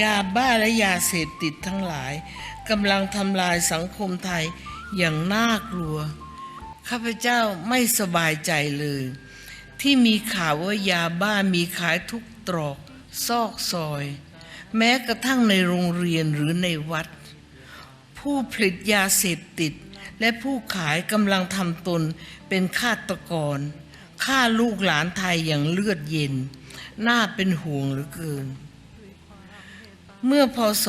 ยาบ้าและยาเสพติดทั้งหลายกำลังทำลายสังคมไทยอย่างน่ากลัว ข้าพเจ้าไม่สบายใจเลย ที่มีข่าวว่ายาบ้ามีขายทุกตรอกซอกซอย แม้กระทั่งในโรงเรียนหรือในวัด ผู้ผลิตยาเสพติด และผู้ขายกำลังทำตนเป็นฆาตกรฆ่าลูกหลานไทยอย่างเลือดเย็น น่าเป็นห่วงเหลือเกิน เมื่อพศ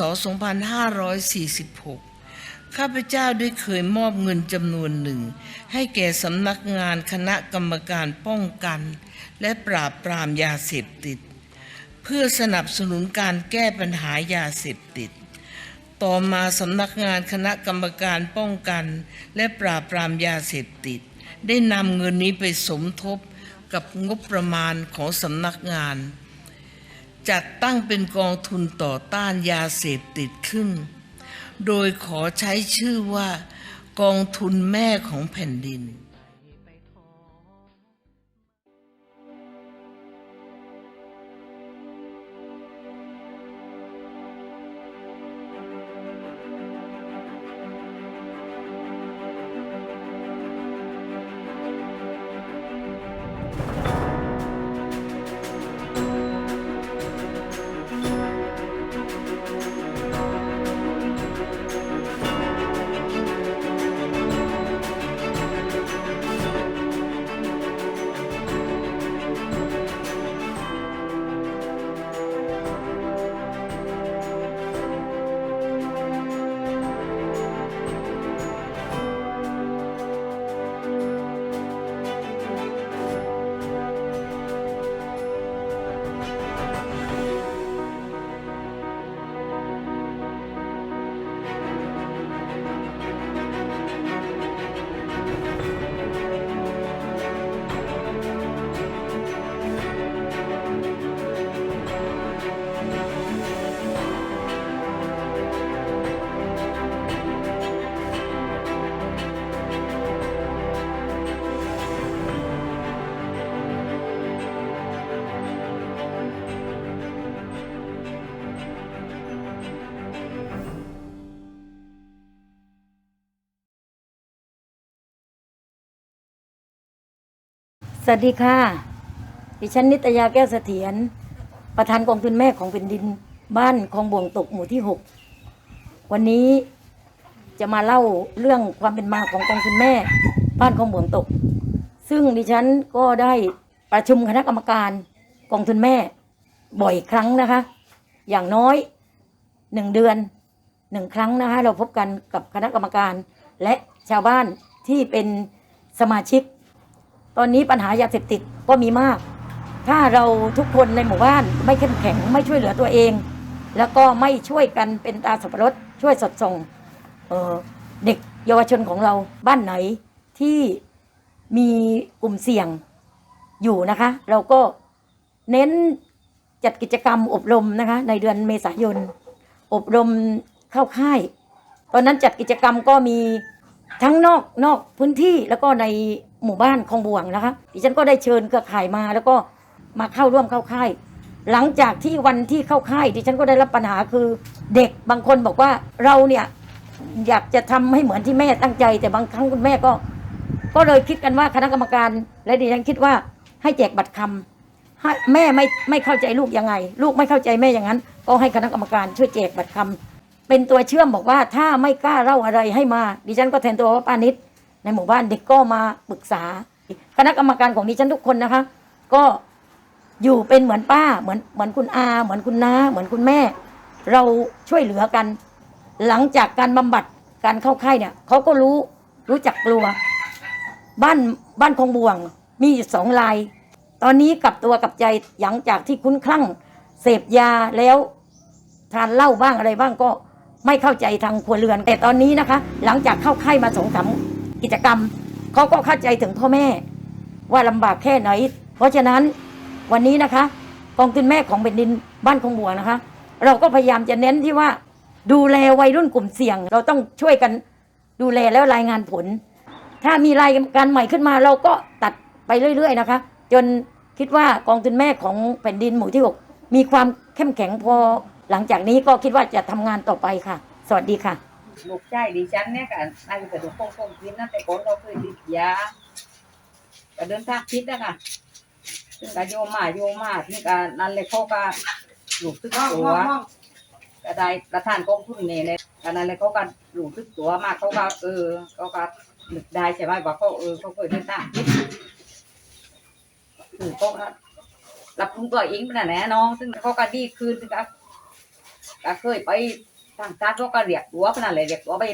2546 ข้าพเจ้าได้เคยมอบเงินจำนวนหนึ่ง ให้แก่สำนักงานคณะกรรมการป้องกัน และปราบปรามยาเสพติด เพื่อสนับสนุนการแก้ปัญหายาเสพติด ต่อมาสำนักงานคณะกรรมการป้องกัน และปราบปรามยาเสพติด ได้นำเงินนี้ไปสมทบกับงบประมาณของสำนักงาน จัดตั้งเป็นกองทุนต่อต้านยาเสพติดขึ้น โดยขอใช้ชื่อว่ากองทุนแม่ของแผ่นดิน สวัสดีค่ะ ดิฉันนิตยาแก้วเสถียร ประธานกองทุนแม่ของแผ่นดิน บ้านคลองบ่วงตกหมู่ที่หกวันนี้จะมาเล่าเรื่องความเป็นมาของกองทุนแม่ บ้านคลองบ่วงตก ซึ่งดิฉันก็ได้ประชุมคณะกรรมการกองทุนแม่บ่อยครั้งนะคะ อย่างน้อยหนึ่งเดือนหนึ่งครั้งนะคะ เราพบกันกับคณะกรรมการและชาวบ้านที่เป็นสมาชิก ตอนนี้ปัญหายาเสพติดก็มีมาก ถ้าเราทุกคนในหมู่บ้านไม่เข้มแข็งไม่ช่วยเหลือตัวเอง แล้วก็ไม่ช่วยกันเป็นตาสับปะรดช่วยสอดส่องเออเด็กเยาวชนของเราบ้านไหนที่มีกลุ่มเสี่ยงอยู่นะคะ เราก็เน้นจัดกิจกรรมอบรมนะคะ ในเดือนเมษายน อบรมเข้าค่าย ตอนนั้นจัดกิจกรรมก็มีทั้งนอกนอกพื้นที่แล้วก็ใน หมู่บ้านคลองบ่วงนะคะดิฉันก็ได้เชิญเครือข่ายมาแล้วก็มาเข้าร่วมเข้าค่าย หลังจากที่วันที่เข้าค่ายดิฉันก็ได้รับปัญหาคือเด็กบางคนบอกว่าเราเนี่ยอยากจะทำให้เหมือนที่แม่ตั้งใจ แต่บางครั้งคุณแม่ก็ ก็เลยคิดกันว่าคณะกรรมการ และดิฉันคิดว่าให้แจกบัตรคำให้แม่ไม่ไม่เข้าใจลูกยังไง ลูกไม่เข้าใจแม่อย่างนั้น ก็ให้คณะกรรมการช่วยแจกบัตรคำเป็นตัวเชื่อมบอกว่าถ้าไม่กล้าเล่าอะไรให้มา ดิฉันก็แทนตัวว่าป้านิด ในหมู่บ้านเด็กก็มาปรึกษา คณะกรรมการของดิฉันทุกคนนะคะ ก็อยู่เป็นเหมือนป้าเหมือนเหมือนคุณอา เหมือนคุณน้า เหมือนคุณแม่ เราช่วยเหลือกัน หลังจากการบำบัดการเข้าค่ายเนี่ยเขาก็รู้รู้จักกลัว บ้านบ้านคงบ่วง มีอยู่สองลาย ตอนนี้กลับตัวกลับใจหลังจากที่คุ้นคลั่ง เสพยาแล้วทานเหล้าบ้างอะไรบ้างก็ไม่เข้าใจทางครัวเรือน แต่ตอนนี้นะคะ หลังจากเข้าค่ายมาสองสาม กิจกรรมเขาก็เข้าใจถึงพ่อแม่ ว่าลำบากแค่ไหน เพราะฉะนั้นวันนี้นะคะ กองทุนแม่ของแผ่นดินบ้านคงบัวนะคะ เราก็พยายามจะเน้นที่ว่า ดูแลวัยรุ่นกลุ่มเสี่ยง เราต้องช่วยกันดูแลแล้วรายงานผล ถ้ามีรายการใหม่ขึ้นมาเราก็ตัดไปเรื่อย ๆ นะคะ จนคิดว่ากองทุนแม่ของแผ่นดินหมู่ที่ 6 มีความเข้มแข็งพอหลังจากนี้ก็คิดว่าจะทำงานต่อไปค่ะ สวัสดีค่ะ ลูกชายดิฉันเนี่ยกันนายกระดูกโป่งโป่งพิษนะแต่ก่อนเราเคยติดยาก็เดินทางพิษนะคะซึ่งก็โยมาโยมาที่ก็นั่นเลยเขาก็ลูกทึกตัวก็ได้ประธานกองทุนเนี่ยเลยก็นั่นเลยเขาก็ลูกทึกตัวมากเขาก็เออเขาก็นึกได้ใช่ไหมว่าเขาเออเขาเคยเดินทางพิษคือเขารับปรุงตัวเองเป็นแหละน้อง ซึ่งเขาก็ดีขึ้นซึ่งก็ก็เคยไป ทางการเขาก็เรียกตัวขนาดเลยเรียกตัวไป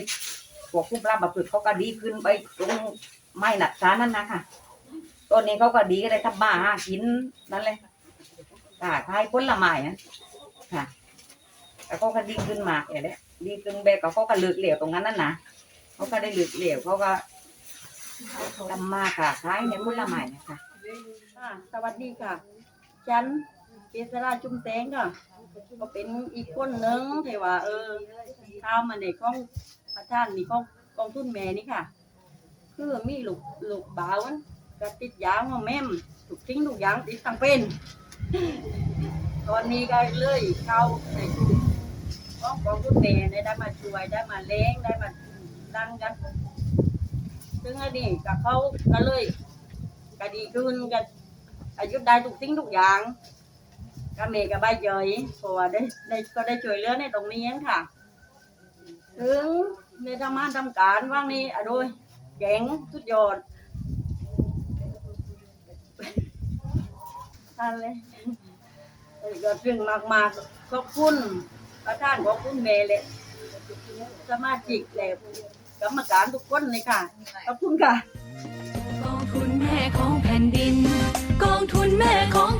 พวกคุ้มร่างประพฤติเขาก็ดีขึ้นไปตรงไม้หนักสานั่นนะค่ะตอนนี้เขาก็ดีก็เลยทำมาหากินนั่นเลยค่ะขายผลไม้นะค่ะแล้วเขาก็ดีขึ้นมากอย่างนี้ดีขึ้นแบบกับเขาก็เลือกเหลวตรงนั้นนั่นนะเขาก็ได้เลือกเหลวเขาก็ทำมาค่ะขายในผลไม้นะคะค่ะสวัสดีค่ะ ฉันเกษราจุมแตงค่ะ ก็เป็นอีกคนหนึ่งที่ว่า เออทำมาในของประธานนี่ของกองทุนแม่นี่ค่ะ คือมีลูกลูกบ่าวมันก็ติดยาหัวแม่มถูกทิ้งทุกยางติดตั้งเป็น ตอนนี้ก็เลยเข้าในกลุ่มของกองทุนแม่ได้มาช่วยได้มาเลี้ยงได้มาดังกันซึ่งอันนี้กับเขาก็เลยก็ดีขึ้นก็อายุได้ทุกสิ่งทุกอย่าง ก็เมย์กับใบเยยเพราะว่าได้ได้ก็ได้ช่วยเหลือในตรงนี้ค่ะ ถึงในทำงานทำการว่างนี้อะโดยเก่งสุดยอดท่านเลยเอ้ยก็ถึงมากมากๆขอบคุณประธานขอบคุณเมย์เลยสมาชิกและกรรมการทุกคนเลยค่ะ ขอบคุณค่ะ กองทุนแม่ของแผ่นดิน กองทุนแม่ของแผ่นดิน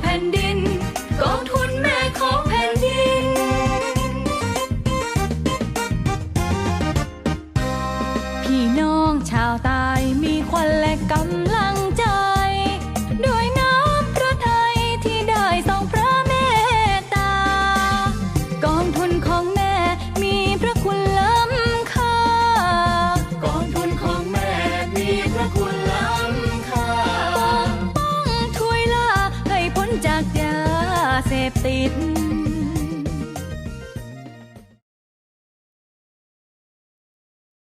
พี่น้องชาวตายมีควันและกำลัง